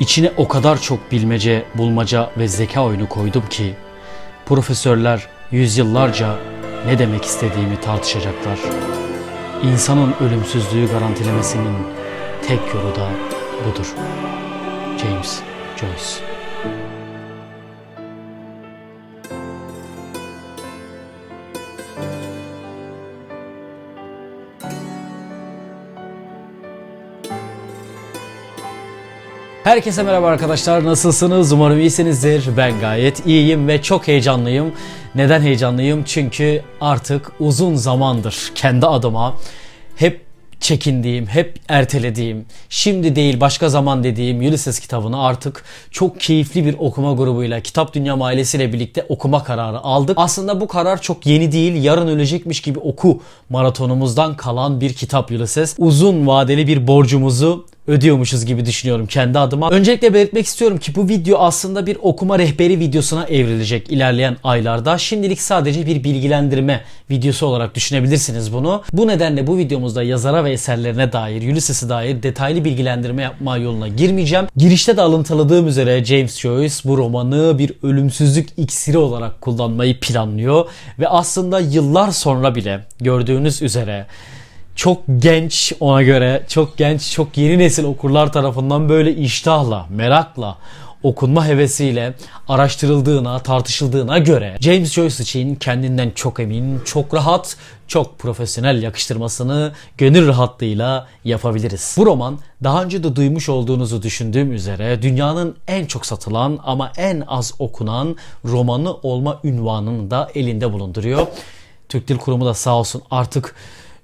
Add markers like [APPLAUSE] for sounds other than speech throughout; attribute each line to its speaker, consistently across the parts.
Speaker 1: İçine o kadar çok bilmece, bulmaca ve zeka oyunu koydum ki profesörler yüzyıllarca ne demek istediğimi tartışacaklar. İnsanın ölümsüzlüğü garantilemesinin tek yolu da budur. James Joyce Herkese merhaba arkadaşlar. Nasılsınız? Umarım iyisinizdir. Ben gayet iyiyim ve çok heyecanlıyım. Neden heyecanlıyım? Çünkü artık uzun zamandır kendi adıma hep çekindiğim, hep ertelediğim, şimdi değil başka zaman dediğim Ulysses kitabını artık çok keyifli bir okuma grubuyla, Kitap Dünya ailesiyle birlikte okuma kararı aldık. Aslında bu karar çok yeni değil, yarın ölecekmiş gibi oku maratonumuzdan kalan bir kitap Ulysses. Uzun vadeli bir borcumuzu ödüyormuşuz gibi düşünüyorum kendi adıma. Öncelikle belirtmek istiyorum ki bu video aslında bir okuma rehberi videosuna evrilecek ilerleyen aylarda. Şimdilik sadece bir bilgilendirme videosu olarak düşünebilirsiniz bunu. Bu nedenle bu videomuzda yazara ve eserlerine dair, Ulysses'e dair detaylı bilgilendirme yapma yoluna girmeyeceğim. Girişte de alıntıladığım üzere James Joyce bu romanı bir ölümsüzlük iksiri olarak kullanmayı planlıyor ve aslında yıllar sonra bile gördüğünüz üzere çok genç ona göre çok genç çok yeni nesil okurlar tarafından böyle iştahla merakla okunma hevesiyle araştırıldığına, tartışıldığına göre James Joyce için kendinden çok emin, çok rahat, çok profesyonel yakıştırmasını gönül rahatlığıyla yapabiliriz. Bu roman daha önce de duymuş olduğunuzu düşündüğüm üzere dünyanın en çok satılan ama en az okunan romanı olma ünvanını da elinde bulunduruyor. Türk Dil Kurumu da sağ olsun artık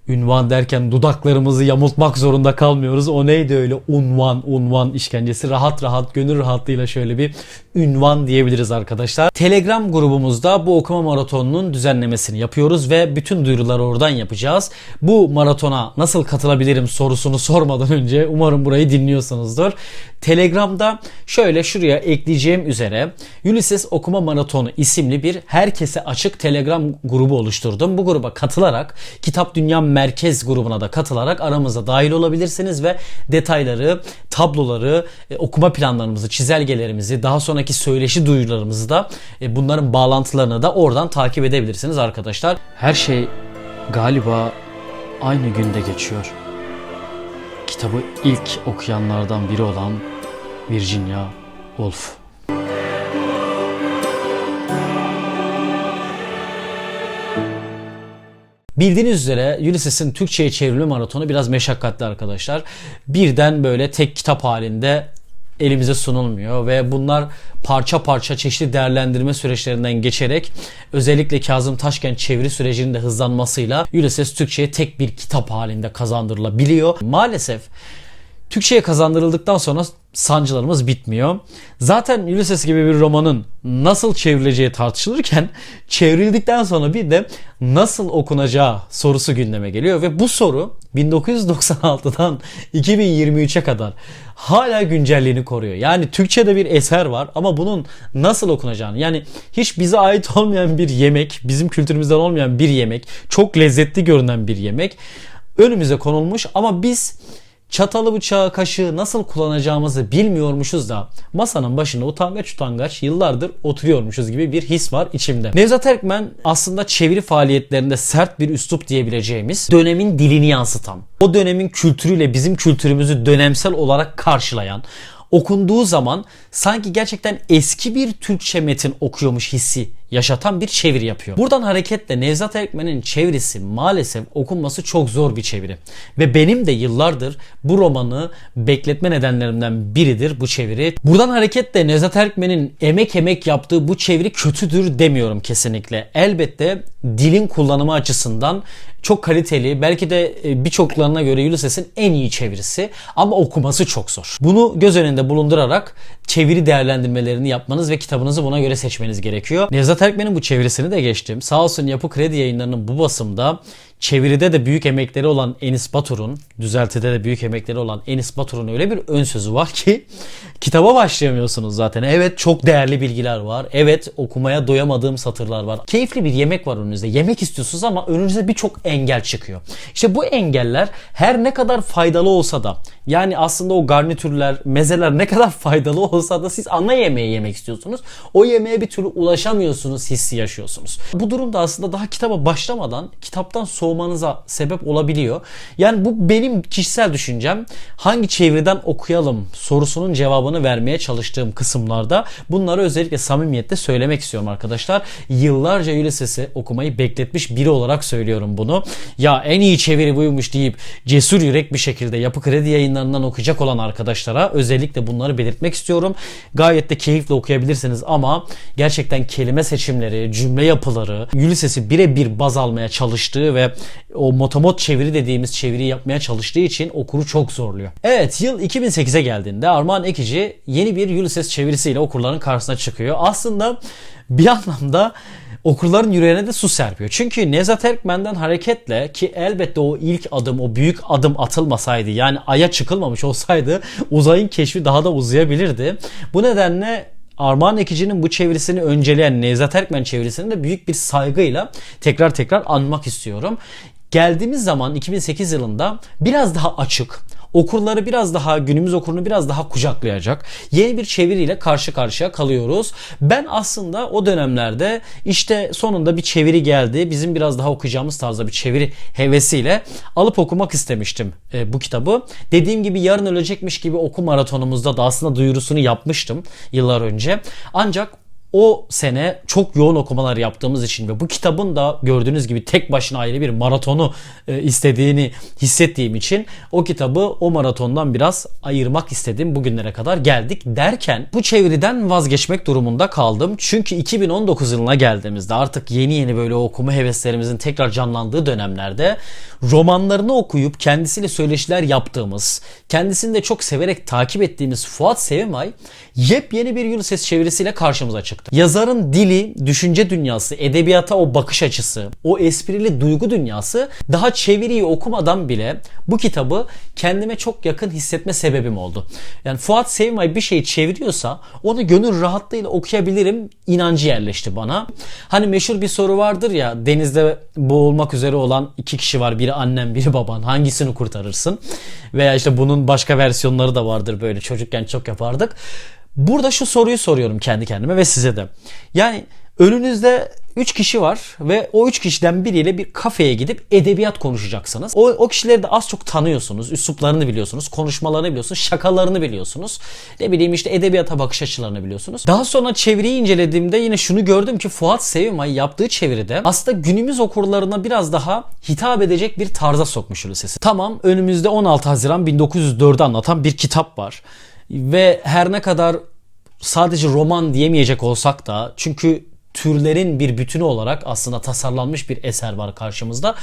Speaker 1: ünvan derken dudaklarımızı yamultmak zorunda kalmıyoruz. O neydi öyle unvan unvan işkencesi rahat rahat gönül rahatlığıyla şöyle bir ünvan diyebiliriz arkadaşlar. Telegram grubumuzda bu okuma maratonunun düzenlemesini yapıyoruz ve bütün duyuruları oradan yapacağız. Bu maratona nasıl katılabilirim sorusunu sormadan önce umarım burayı dinliyorsunuzdur. Telegram'da şöyle şuraya ekleyeceğim üzere Ulysses Okuma Maratonu isimli bir herkese açık Telegram grubu oluşturdum. Bu gruba katılarak Kitap Dünya Merkez grubuna da katılarak aramıza dahil olabilirsiniz ve detayları, tabloları, e, okuma planlarımızı, çizelgelerimizi, daha sonraki söyleşi duyurularımızı da e, bunların bağlantılarını da oradan takip edebilirsiniz arkadaşlar. Her şey galiba aynı günde geçiyor. Kitabı ilk okuyanlardan biri olan Virginia Woolf. Bildiğiniz üzere Ulysses'in Türkçe'ye çevrilme maratonu biraz meşakkatli arkadaşlar. Birden böyle tek kitap halinde elimize sunulmuyor ve bunlar parça parça çeşitli değerlendirme süreçlerinden geçerek özellikle Kazım Taşkent çeviri sürecinin de hızlanmasıyla Ulysses Türkçe'ye tek bir kitap halinde kazandırılabiliyor. Maalesef Türkçe'ye kazandırıldıktan sonra sancılarımız bitmiyor. Zaten Ulysses gibi bir romanın nasıl çevrileceği tartışılırken [LAUGHS] çevrildikten sonra bir de nasıl okunacağı sorusu gündeme geliyor ve bu soru 1996'dan 2023'e [LAUGHS] kadar hala güncelliğini koruyor. Yani Türkçe'de bir eser var ama bunun nasıl okunacağını yani hiç bize ait olmayan bir yemek, bizim kültürümüzden olmayan bir yemek, çok lezzetli görünen bir yemek önümüze konulmuş ama biz çatalı bıçağı kaşığı nasıl kullanacağımızı bilmiyormuşuz da masanın başında utangaç utangaç yıllardır oturuyormuşuz gibi bir his var içimde. Nevzat Erkmen aslında çeviri faaliyetlerinde sert bir üslup diyebileceğimiz dönemin dilini yansıtan, o dönemin kültürüyle bizim kültürümüzü dönemsel olarak karşılayan, okunduğu zaman sanki gerçekten eski bir Türkçe metin okuyormuş hissi yaşatan bir çeviri yapıyor. Buradan hareketle Nevzat Erkmen'in çevirisi maalesef okunması çok zor bir çeviri. Ve benim de yıllardır bu romanı bekletme nedenlerimden biridir bu çeviri. Buradan hareketle Nevzat Erkmen'in emek emek yaptığı bu çeviri kötüdür demiyorum kesinlikle. Elbette dilin kullanımı açısından çok kaliteli. Belki de e, birçoklarına göre Ulysses'in en iyi çevirisi ama okuması çok zor. Bunu göz önünde bulundurarak çeviri değerlendirmelerini yapmanız ve kitabınızı buna göre seçmeniz gerekiyor. Nevzat Erkmen'in bu çevirisini de geçtim. Sağ olsun Yapı Kredi yayınlarının bu basımda çeviride de büyük emekleri olan Enis Batur'un, düzeltide de büyük emekleri olan Enis Batur'un öyle bir ön sözü var ki [LAUGHS] kitaba başlayamıyorsunuz zaten. Evet çok değerli bilgiler var. Evet okumaya doyamadığım satırlar var. Keyifli bir yemek var önünüzde. Yemek istiyorsunuz ama önünüze birçok engel çıkıyor. İşte bu engeller her ne kadar faydalı olsa da yani aslında o garnitürler, mezeler ne kadar [LAUGHS] faydalı olsa da siz ana yemeği yemek istiyorsunuz. O yemeğe bir türlü ulaşamıyorsunuz, hissi yaşıyorsunuz. Bu durumda aslında daha kitaba başlamadan kitaptan soğumanıza sebep olabiliyor. Yani bu benim kişisel düşüncem. Hangi çeviriden okuyalım sorusunun cevabını vermeye çalıştığım kısımlarda bunları özellikle samimiyetle söylemek istiyorum arkadaşlar. Yıllarca Ulysses'i okumayı bekletmiş biri olarak söylüyorum bunu. Ya en iyi çeviri buymuş deyip cesur yürek bir şekilde Yapı Kredi yayınlarından okuyacak olan arkadaşlara özellikle bunları belirtmek istiyorum. Gayet de keyifle okuyabilirsiniz ama gerçekten kelime seçimleri, cümle yapıları, Ulysses'i birebir baz almaya çalıştığı ve o motomot çeviri dediğimiz çeviriyi yapmaya çalıştığı için okuru çok zorluyor. Evet yıl 2008'e geldiğinde Armağan Ekici yeni bir Ulysses çevirisiyle okurların karşısına çıkıyor. Aslında bir [LAUGHS] anlamda okurların yüreğine de su serpiyor. Çünkü Nevzat Erkmen'den hareketle ki elbette o ilk adım, o büyük adım atılmasaydı yani aya çıkılmamış olsaydı [LAUGHS] uzayın keşfi daha da uzayabilirdi. Bu nedenle Armağan Ekici'nin bu çevirisini önceleyen Nevzat Erkmen çevirisini de büyük bir saygıyla tekrar tekrar anmak istiyorum. Geldiğimiz zaman 2008 yılında biraz daha açık, okurları biraz daha günümüz okurunu biraz daha kucaklayacak yeni bir çeviriyle karşı karşıya kalıyoruz. Ben aslında o dönemlerde işte sonunda bir çeviri geldi. Bizim biraz daha okuyacağımız tarzda bir çeviri hevesiyle alıp okumak istemiştim e, bu kitabı. Dediğim gibi yarın ölecekmiş gibi oku maratonumuzda da aslında duyurusunu yapmıştım yıllar önce. Ancak o sene çok yoğun okumalar yaptığımız için ve bu kitabın da gördüğünüz gibi tek başına ayrı bir maratonu e, istediğini hissettiğim için o kitabı o maratondan biraz ayırmak istedim. Bugünlere kadar geldik derken bu çeviriden vazgeçmek durumunda kaldım. Çünkü 2019 yılına geldiğimizde artık yeni yeni böyle okuma heveslerimizin tekrar canlandığı dönemlerde romanlarını okuyup kendisiyle söyleşiler yaptığımız, kendisini de çok severek takip ettiğimiz Fuat Sevimay yepyeni bir Ulysses çevirisiyle karşımıza çıktı. Yazarın dili, düşünce dünyası, edebiyata o bakış açısı, o esprili duygu dünyası daha çeviriyi okumadan bile bu kitabı kendime çok yakın hissetme sebebim oldu. Yani Fuat Sevimay bir şey çeviriyorsa onu gönül rahatlığıyla okuyabilirim inancı yerleşti bana. Hani meşhur bir soru vardır ya denizde boğulmak üzere olan iki kişi var. Biri annem biri baban. Hangisini kurtarırsın? Veya işte bunun başka versiyonları da vardır böyle çocukken çok yapardık. Burada şu soruyu soruyorum kendi kendime ve size de. Yani önünüzde 3 kişi var ve o 3 kişiden biriyle bir kafeye gidip edebiyat konuşacaksınız. O, o kişileri de az çok tanıyorsunuz. Üsluplarını biliyorsunuz. Konuşmalarını biliyorsunuz. Şakalarını biliyorsunuz. Ne bileyim işte edebiyata bakış açılarını biliyorsunuz. Daha sonra çeviriyi incelediğimde yine şunu gördüm ki Fuat Sevimay yaptığı çeviride aslında günümüz okurlarına biraz daha hitap edecek bir tarza sokmuş sesi. Tamam önümüzde 16 Haziran 1904'ü anlatan bir kitap var. Ve her ne kadar sadece roman diyemeyecek olsak da çünkü türlerin bir bütünü olarak aslında tasarlanmış bir eser var karşımızda.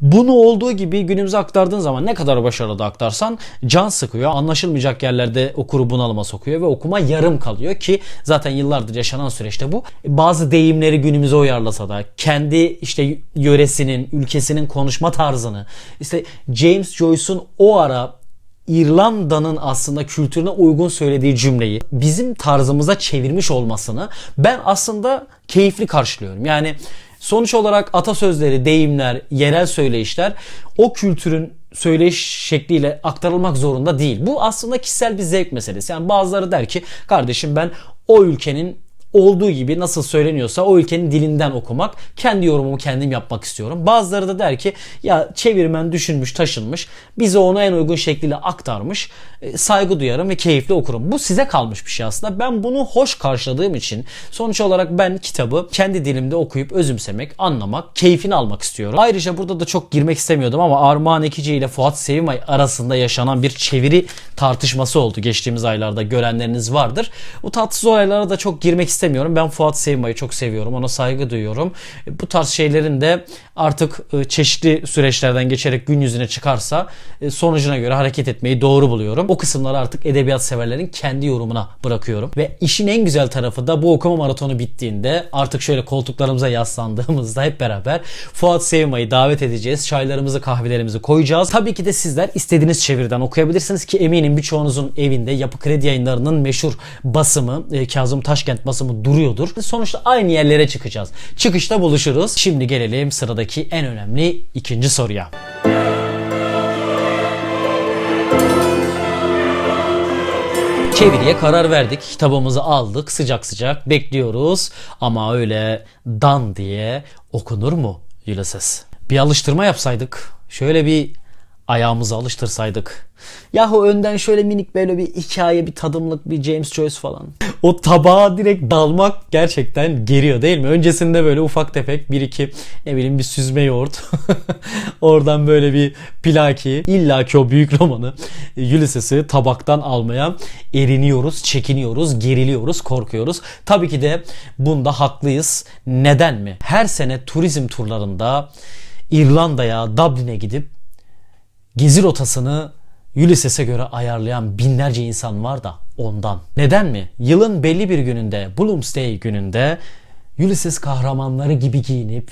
Speaker 1: Bunu olduğu gibi günümüze aktardığın zaman ne kadar başarılı aktarsan can sıkıyor. Anlaşılmayacak yerlerde okuru bunalıma sokuyor ve okuma yarım kalıyor ki zaten yıllardır yaşanan süreçte bu. Bazı deyimleri günümüze uyarlasa da kendi işte yöresinin, ülkesinin konuşma tarzını işte James Joyce'un o ara İrlanda'nın aslında kültürüne uygun söylediği cümleyi bizim tarzımıza çevirmiş olmasını ben aslında keyifli karşılıyorum. Yani sonuç olarak atasözleri, deyimler, yerel söyleyişler o kültürün söyleyiş şekliyle aktarılmak zorunda değil. Bu aslında kişisel bir zevk meselesi. Yani bazıları der ki kardeşim ben o ülkenin olduğu gibi nasıl söyleniyorsa o ülkenin dilinden okumak. Kendi yorumumu kendim yapmak istiyorum. Bazıları da der ki ya çevirmen düşünmüş taşınmış. Bize onu en uygun şekliyle aktarmış. E, saygı duyarım ve keyifli okurum. Bu size kalmış bir şey aslında. Ben bunu hoş karşıladığım için sonuç olarak ben kitabı kendi dilimde okuyup özümsemek, anlamak, keyfini almak istiyorum. Ayrıca burada da çok girmek istemiyordum ama Armağan Ekici ile Fuat Sevimay arasında yaşanan bir çeviri tartışması oldu geçtiğimiz aylarda görenleriniz vardır. Bu tatsız olaylara da çok girmek istemiyorum istemiyorum. Ben Fuat Sevmay'ı çok seviyorum. Ona saygı duyuyorum. Bu tarz şeylerin de artık e, çeşitli süreçlerden geçerek gün yüzüne çıkarsa e, sonucuna göre hareket etmeyi doğru buluyorum. O kısımları artık edebiyat severlerin kendi yorumuna bırakıyorum. Ve işin en güzel tarafı da bu okuma maratonu bittiğinde artık şöyle koltuklarımıza yaslandığımızda hep beraber Fuat Sevmay'ı davet edeceğiz. Çaylarımızı kahvelerimizi koyacağız. Tabii ki de sizler istediğiniz çeviriden okuyabilirsiniz ki eminim birçoğunuzun evinde Yapı Kredi Yayınları'nın meşhur basımı e, Kazım Taşkent basımı duruyordur. Sonuçta aynı yerlere çıkacağız. Çıkışta buluşuruz. Şimdi gelelim sıradaki en önemli ikinci soruya. Çeviriye karar verdik. Kitabımızı aldık. Sıcak sıcak bekliyoruz. Ama öyle dan diye okunur mu Ulysses? Bir alıştırma yapsaydık. Şöyle bir ayağımızı alıştırsaydık. Yahu önden şöyle minik böyle bir hikaye, bir tadımlık, bir James Joyce falan. O tabağa direkt dalmak gerçekten geriyor değil mi? Öncesinde böyle ufak tefek bir iki ne bileyim bir süzme yoğurt. [LAUGHS] Oradan böyle bir plaki. İlla ki o büyük romanı Ulysses'i tabaktan almaya eriniyoruz, çekiniyoruz, geriliyoruz, korkuyoruz. Tabii ki de bunda haklıyız. Neden mi? Her sene turizm turlarında İrlanda'ya, Dublin'e gidip gezi rotasını Ulysses'e göre ayarlayan binlerce insan var da ondan. Neden mi? Yılın belli bir gününde, Bloomsday gününde Ulysses kahramanları gibi giyinip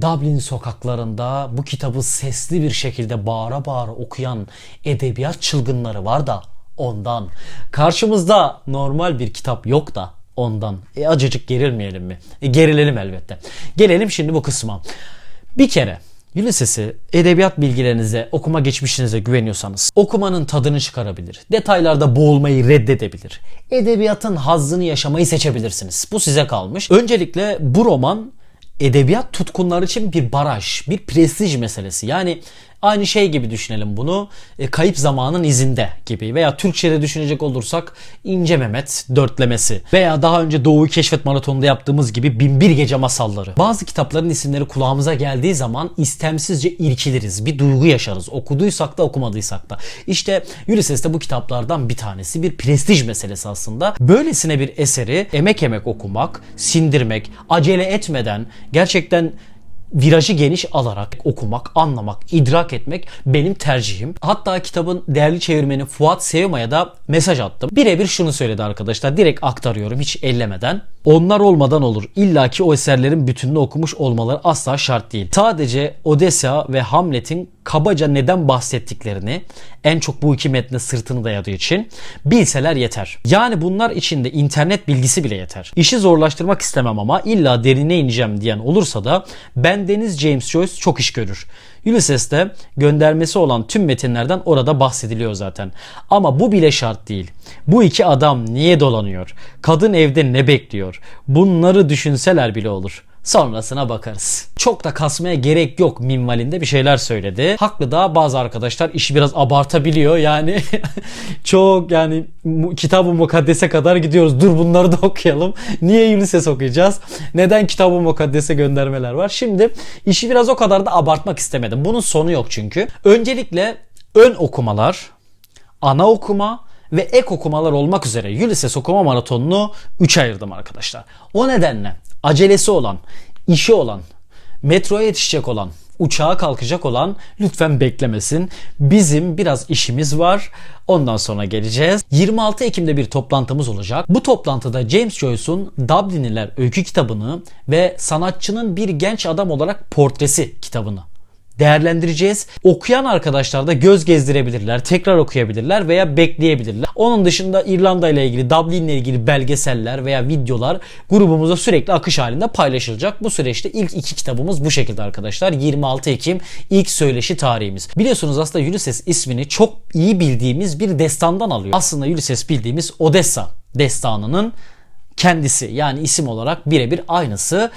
Speaker 1: Dublin sokaklarında bu kitabı sesli bir şekilde bağıra bağıra okuyan edebiyat çılgınları var da ondan. Karşımızda normal bir kitap yok da ondan. E acıcık gerilmeyelim mi? E, gerilelim elbette. Gelelim şimdi bu kısma. Bir kere Ulysses'i edebiyat bilgilerinize, okuma geçmişinize güveniyorsanız okumanın tadını çıkarabilir. Detaylarda boğulmayı reddedebilir. Edebiyatın hazzını yaşamayı seçebilirsiniz. Bu size kalmış. Öncelikle bu roman edebiyat tutkunları için bir baraj, bir prestij meselesi. Yani aynı şey gibi düşünelim bunu. E, kayıp zamanın izinde gibi veya Türkçe'de düşünecek olursak İnce Mehmet dörtlemesi veya daha önce Doğu'yu Keşfet Maratonu'nda yaptığımız gibi Binbir Gece masalları. Bazı kitapların isimleri kulağımıza geldiği zaman istemsizce irkiliriz. Bir duygu yaşarız. Okuduysak da okumadıysak da. İşte Ulysses de bu kitaplardan bir tanesi. Bir prestij meselesi aslında. Böylesine bir eseri emek emek okumak, sindirmek, acele etmeden gerçekten virajı geniş alarak okumak, anlamak, idrak etmek benim tercihim. Hatta kitabın değerli çevirmeni Fuat Sevma'ya da mesaj attım. Birebir şunu söyledi arkadaşlar. Direkt aktarıyorum hiç ellemeden. Onlar olmadan olur. İlla ki o eserlerin bütününü okumuş olmaları asla şart değil. Sadece Odessa ve Hamlet'in kabaca neden bahsettiklerini en çok bu iki metne sırtını dayadığı için bilseler yeter. Yani bunlar içinde internet bilgisi bile yeter. İşi zorlaştırmak istemem ama illa derine ineceğim diyen olursa da bendeniz James Joyce çok iş görür. Ulysses'te göndermesi olan tüm metinlerden orada bahsediliyor zaten. Ama bu bile şart değil. Bu iki adam niye dolanıyor? Kadın evde ne bekliyor? Bunları düşünseler bile olur. Sonrasına bakarız. Çok da kasmaya gerek yok minvalinde bir şeyler söyledi. Haklı da bazı arkadaşlar işi biraz abartabiliyor. Yani [LAUGHS] çok yani kitabı mukaddese kadar gidiyoruz. Dur bunları da [LAUGHS] okuyalım. Niye Ulysses okuyacağız? Neden kitabı mukaddese göndermeler var? Şimdi işi biraz o kadar da abartmak istemedim. Bunun sonu yok çünkü. Öncelikle ön okumalar, ana okuma ve ek okumalar olmak üzere Ulysses okuma maratonunu 3 ayırdım arkadaşlar. O nedenle acelesi olan, işi olan, metroya yetişecek olan, uçağa kalkacak olan lütfen beklemesin. Bizim biraz işimiz var. Ondan sonra geleceğiz. 26 Ekim'de bir toplantımız olacak. Bu toplantıda James Joyce'un Dublinliler öykü kitabını ve sanatçının bir genç adam olarak portresi kitabını değerlendireceğiz. Okuyan arkadaşlar da göz gezdirebilirler, tekrar okuyabilirler veya bekleyebilirler. Onun dışında İrlanda ile ilgili, Dublin ile ilgili belgeseller veya videolar grubumuzda sürekli akış halinde paylaşılacak. Bu süreçte ilk iki kitabımız bu şekilde arkadaşlar. 26 Ekim ilk söyleşi tarihimiz. Biliyorsunuz aslında Ulysses ismini çok iyi bildiğimiz bir destandan alıyor. Aslında Ulysses bildiğimiz Odessa destanının kendisi yani isim olarak birebir aynısı.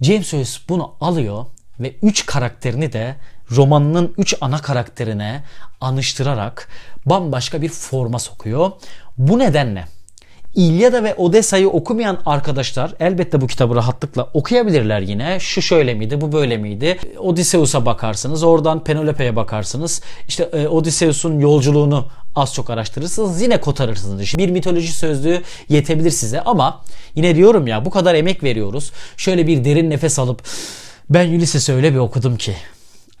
Speaker 1: James Joyce bunu alıyor ve 3 karakterini de romanının 3 ana karakterine anıştırarak bambaşka bir forma sokuyor. Bu nedenle İlyada ve Odessa'yı okumayan arkadaşlar elbette bu kitabı rahatlıkla okuyabilirler yine. Şu şöyle miydi, bu böyle miydi? Odysseus'a bakarsınız, oradan Penelope'ye bakarsınız. İşte e, Odysseus'un yolculuğunu az çok araştırırsınız yine kotarırsınız. Bir mitoloji sözlüğü yetebilir size ama yine diyorum ya bu kadar emek veriyoruz. Şöyle bir derin nefes alıp ben Ulysses'i öyle bir okudum ki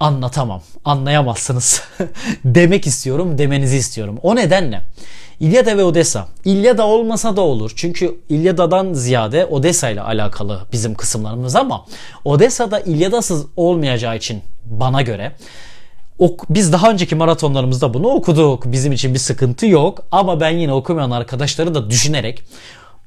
Speaker 1: anlatamam, anlayamazsınız [LAUGHS] demek istiyorum, demenizi istiyorum. O nedenle İlyada ve Odessa. İlyada olmasa da olur. Çünkü İlyada'dan ziyade Odessa ile alakalı bizim kısımlarımız ama Odessa'da İlyada'sız olmayacağı için bana göre biz daha önceki maratonlarımızda bunu okuduk. Bizim için bir sıkıntı yok. Ama ben yine okumayan arkadaşları da düşünerek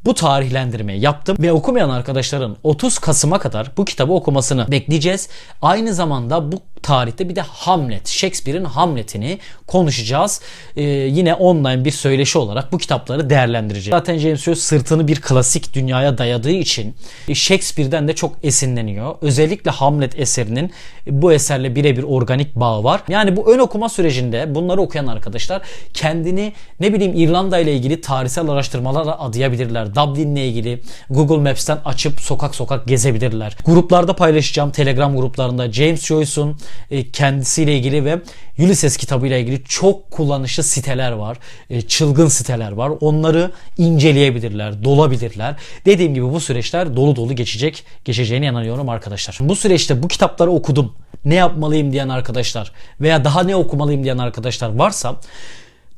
Speaker 1: bu tarihlendirmeyi yaptım ve okumayan arkadaşların 30 Kasım'a kadar bu kitabı okumasını bekleyeceğiz. Aynı zamanda bu tarihte bir de Hamlet, Shakespeare'in Hamlet'ini konuşacağız. Ee, yine online bir söyleşi olarak bu kitapları değerlendireceğiz. Zaten James Joyce sırtını bir klasik dünyaya dayadığı için Shakespeare'den de çok esinleniyor. Özellikle Hamlet eserinin bu eserle birebir organik bağı var. Yani bu ön okuma sürecinde bunları okuyan arkadaşlar kendini ne bileyim İrlanda ile ilgili tarihsel araştırmalara adayabilirler. Dublin'le ilgili Google Maps'ten açıp sokak sokak gezebilirler. Gruplarda paylaşacağım Telegram gruplarında James Joyce'un e, kendisiyle ilgili ve Ulysses kitabıyla ilgili çok kullanışlı siteler var. E, çılgın siteler var. Onları inceleyebilirler, dolabilirler. Dediğim gibi bu süreçler dolu dolu geçecek, geçeceğine inanıyorum arkadaşlar. Bu süreçte bu kitapları okudum. Ne yapmalıyım diyen arkadaşlar veya daha ne okumalıyım diyen arkadaşlar varsa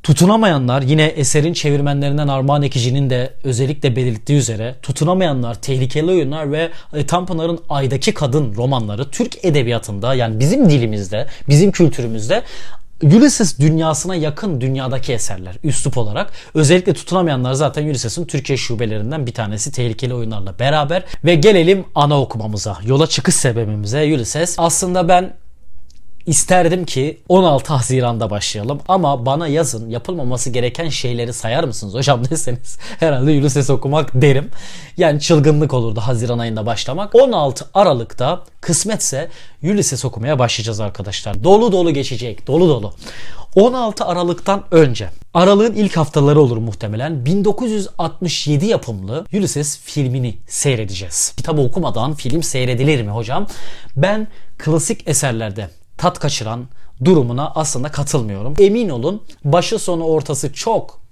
Speaker 1: Tutunamayanlar yine eserin çevirmenlerinden Armağan Ekici'nin de özellikle belirttiği üzere tutunamayanlar, tehlikeli oyunlar ve Ali Tanpınar'ın Ay'daki Kadın romanları Türk edebiyatında yani bizim dilimizde, bizim kültürümüzde Ulysses dünyasına yakın dünyadaki eserler üslup olarak. Özellikle tutunamayanlar zaten Ulysses'in Türkiye şubelerinden bir tanesi tehlikeli oyunlarla beraber. Ve gelelim ana okumamıza. Yola çıkış sebebimize Ulysses. Aslında ben İsterdim ki 16 Haziran'da başlayalım ama bana yazın yapılmaması gereken şeyleri sayar mısınız hocam [LAUGHS] deseniz herhalde Ulysses okumak derim. Yani çılgınlık olurdu Haziran ayında başlamak. 16 Aralık'ta kısmetse Ulysses okumaya başlayacağız arkadaşlar. Dolu dolu geçecek dolu dolu. 16 Aralık'tan önce Aralık'ın ilk haftaları olur muhtemelen 1967 yapımlı Ulysses filmini seyredeceğiz. Kitabı okumadan film seyredilir mi hocam? Ben klasik eserlerde tat kaçıran durumuna aslında katılmıyorum. Emin olun başı sonu ortası çok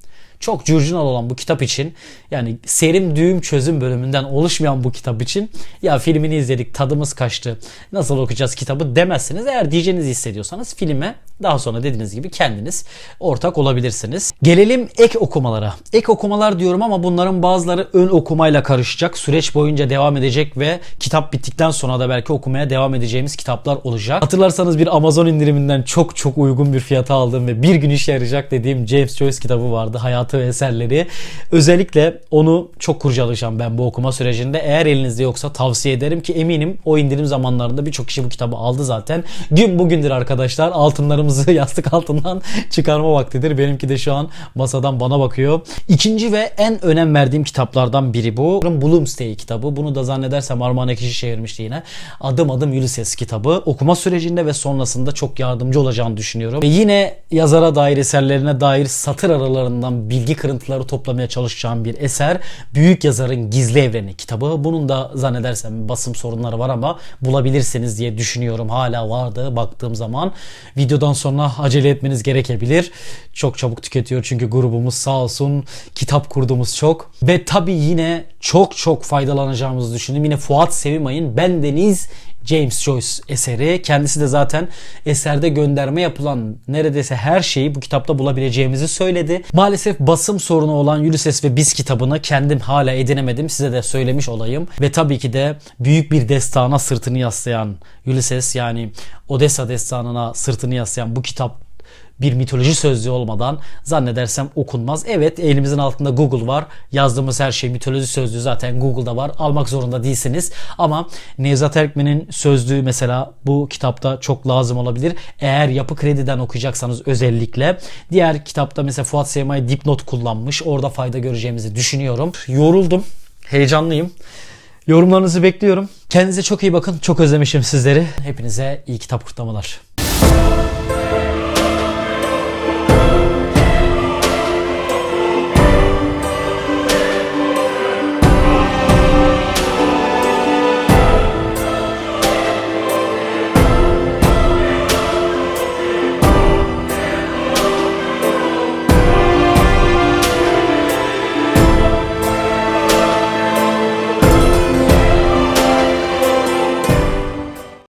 Speaker 1: çok curcunal olan bu kitap için yani serim düğüm çözüm bölümünden oluşmayan bu kitap için ya filmini izledik tadımız kaçtı nasıl okuyacağız kitabı demezsiniz. Eğer diyeceğinizi hissediyorsanız filme daha sonra dediğiniz gibi kendiniz ortak olabilirsiniz. Gelelim ek okumalara. Ek okumalar diyorum ama bunların bazıları ön okumayla karışacak. Süreç boyunca devam edecek ve kitap bittikten sonra da belki okumaya devam edeceğimiz kitaplar olacak. Hatırlarsanız bir Amazon indiriminden çok çok uygun bir fiyata aldığım ve bir gün işe yarayacak dediğim James Joyce kitabı vardı. Hayatı ve eserleri. Özellikle onu çok kurcalayacağım ben bu okuma sürecinde. Eğer elinizde yoksa tavsiye ederim ki eminim o indirim zamanlarında birçok kişi bu kitabı aldı zaten. Gün bugündür arkadaşlar altınlarımızı [LAUGHS] yastık altından çıkarma vaktidir. Benimki de şu an masadan bana bakıyor. İkinci ve en önem verdiğim kitaplardan biri bu. Bloomsday kitabı. Bunu da zannedersem Armağan Ekşi çevirmişti yine. Adım adım Ulysses kitabı. Okuma sürecinde ve sonrasında çok yardımcı olacağını düşünüyorum. Ve yine yazara dair eserlerine dair satır aralarından bilgi kırıntıları toplamaya çalışacağım bir eser. Büyük yazarın Gizli Evreni kitabı. Bunun da zannedersem basım sorunları var ama bulabilirsiniz diye düşünüyorum. Hala vardı baktığım zaman. Videodan sonra acele etmeniz gerekebilir. Çok çabuk tüketiyor çünkü grubumuz sağ olsun. Kitap kurduğumuz çok. Ve tabii yine çok çok faydalanacağımızı düşündüm. Yine Fuat Sevimay'ın Bendeniz James Joyce eseri. Kendisi de zaten eserde gönderme yapılan neredeyse her şeyi bu kitapta bulabileceğimizi söyledi. Maalesef basım sorunu olan Ulysses ve Biz kitabını kendim hala edinemedim. Size de söylemiş olayım. Ve tabii ki de büyük bir destana sırtını yaslayan Ulysses yani Odessa destanına sırtını yaslayan bu kitap bir mitoloji sözlüğü olmadan zannedersem okunmaz. Evet elimizin altında Google var. Yazdığımız her şey mitoloji sözlüğü zaten Google'da var. Almak zorunda değilsiniz. Ama Nevzat Erkmen'in sözlüğü mesela bu kitapta çok lazım olabilir. Eğer yapı krediden okuyacaksanız özellikle. Diğer kitapta mesela Fuat Sevmay dipnot kullanmış. Orada fayda göreceğimizi düşünüyorum. Yoruldum. Heyecanlıyım. Yorumlarınızı bekliyorum. Kendinize çok iyi bakın. Çok özlemişim sizleri. Hepinize iyi kitap kurtlamalar.